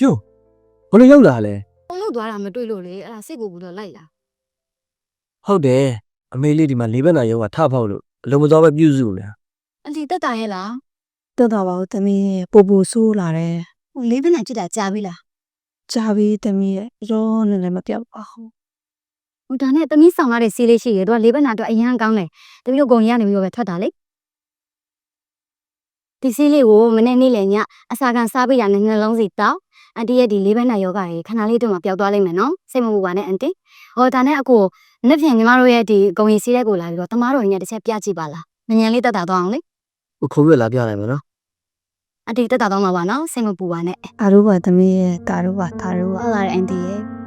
ယိုဘယ်လိုရောက်လာလဲပုံလို့သွားတာမတွေ့လို့လေအဲ့ဒါစိတ်ကိုဘူးတော့လိုက်လာဟုတ်တယ်အမေလေးဒီမှာလေးဘက်နာရောကထဖောက်လို့အလုံးမတော်ပဲပြုစုနေတာအလီတက်တာရဲ့လားတက်တာပါဦးသမီးရဲ့ပို့ပို့ဆိုးလာတယ်ဟိုလေးဘက်နဲ့ကြည့်တာကြားပြီလားကြာပြီသမီးရဲ့ရောနေလည်းမပြောက်ပါဘူးဟိုဒါနဲ့တမီးဆောင်လာတဲ့စီးလေးရှိရတော့လေးဘက်နာတော့အရန်ကောင်းတယ်တမီးတို့ဂုံရနေပြီးတော့ပဲထွက်တာလေ ဒီစီးလေးကိုမနေ့နေ့လေညအစာကန်စားပေးရတဲ့နှလုံးစီတောက်အန်တီရဲ့ဒီလေးဘက်နာယောဂရေခဏလေးတော့မှပျောက်သွားလိမ့်မယ်နော်စိတ်မပူပါနဲ့အန်တီဟောဒါနဲ့အကိုနှစ်ဖြန်ညီမတို့ရဲ့ဒီဂုံရီစီးတဲ့ကိုလာပြီးတော့တမားတော်ကြီးနဲ့တစ်ချက်ပြကြည့်ပါလားမញ្ញံလေးတက်တာတော့အောင်လေဟိုခုံပြလာပြလိုက်မယ်နော်အန်တီတက်တာတော့မှာပါနော်စိတ်မပူပါနဲ့အာရုပါသမီးရဲ့တာရုပါတာရုပါဟုတ်လားအန်တီရဲ့